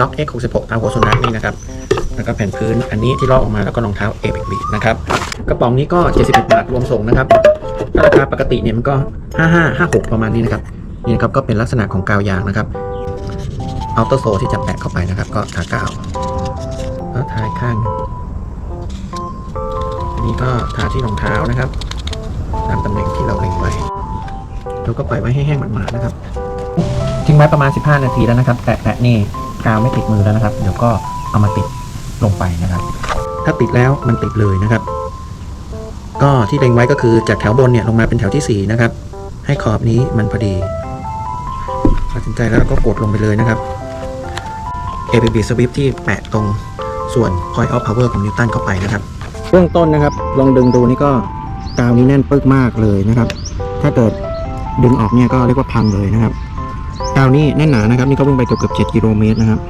ด็อก X 6 6 ตามหัวสุนัขนี่นะครับ แล้วก็แผ่นพื้นอันนี้ที่ลอกออกมาแล้วก็รองเท้าเอพิกบีนะครับ กระป๋องนี้ก็ 71 บาทรวมส่งนะครับถ้าราคาปกติเนี่ยมันก็ 55 56 ประมาณนี้นะครับ นี่นะครับก็เป็นลักษณะของกาวยางนะครับ เอาตัวโซที่จะแปะเข้าไปนะครับ ก็ทากาวแล้วทาอีกข้างนึ่งอันนี้ก็ทาที่รองเท้านะครับ ตามตำแหน่งที่เราเล็งไว้แล้วก็ปล่อยไว้ให้แห้งหมาดๆนะครับ ทิ้งไว้ประมาณ 15 นาทีแล้วนะครับ แตะๆนี่ กาวไม่ติดมือแล้วนะครับ เดี๋ยวก็เอามาติดลงไปนะครับ ถ้าติดแล้วมันติดเลยนะครับ ก็ที่เล็งไว้ก็คือจากแถวบนเนี่ยลงมาเป็นแถวที่4นะครับ ให้ขอบนี้มันพอดีตัดสินใจแล้วเราก็กดลงไปเลยนะครับ ABB Swift ที่แปะตรงส่วน Point of Power ของนิวตันเข้าไปนะครับเบื้องต้นนะครับ ลองดึงดูนี่ก็กาวนี้แน่นปึกมากเลยนะครับ ถ้าเกิดดึงออกเนี่ยก็เรียกว่าพังเลยนะครับ กาวนี่แน่นหนานะครับ นี่ก็วิ่งไปเกือบเกือบ7กิโลเมตรนะครับ